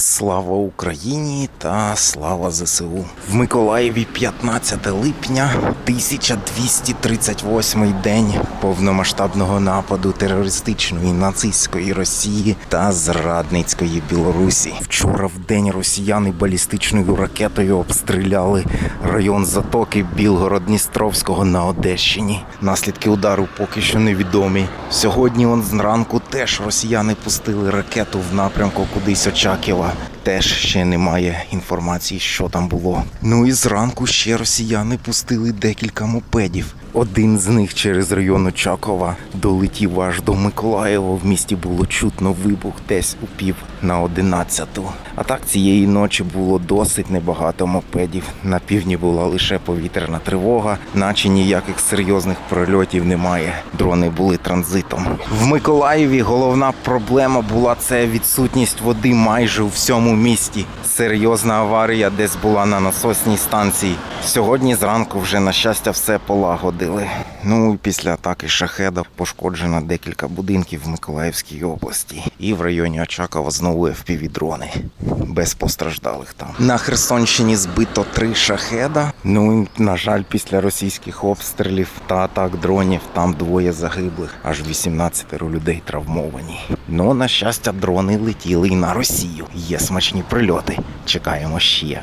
Слава Україні та слава ЗСУ. В Миколаєві 15 липня 1238 день повномасштабного нападу терористичної нацистської Росії та зрадницької Білорусі. Вчора в день росіяни балістичною ракетою обстріляли район затоки Білгород-Дністровського на Одещині. Наслідки удару поки що невідомі. Сьогодні он зранку теж росіяни пустили ракету в напрямку кудись Очаківа. Теж ще немає інформації, що там було. Ну і зранку ще росіяни пустили декілька мопедів. Один з них через район Очакова долетів аж до Миколаєва. В місті було чутно вибух десь у пів на одинадцяту. А так цієї ночі було досить небагато мопедів. На півдні була лише повітряна тривога, наче ніяких серйозних прольотів немає. Дрони були транзитом. В Миколаєві головна проблема була це відсутність води майже у всьому місті. Серйозна аварія десь була на насосній станції. Сьогодні зранку вже на щастя все полагодили. Ну і після атаки шахеда пошкоджено декілька будинків в Миколаївській області. І в районі Очакова знову FPV-дрони. Без постраждалих там. На Херсонщині збито три шахеда. Ну і, на жаль, після російських обстрілів та атак дронів там двоє загиблих, аж 18 людей травмовані. Ну, на щастя, дрони летіли і на Росію. Є смачні прильоти. Чекаємо ще.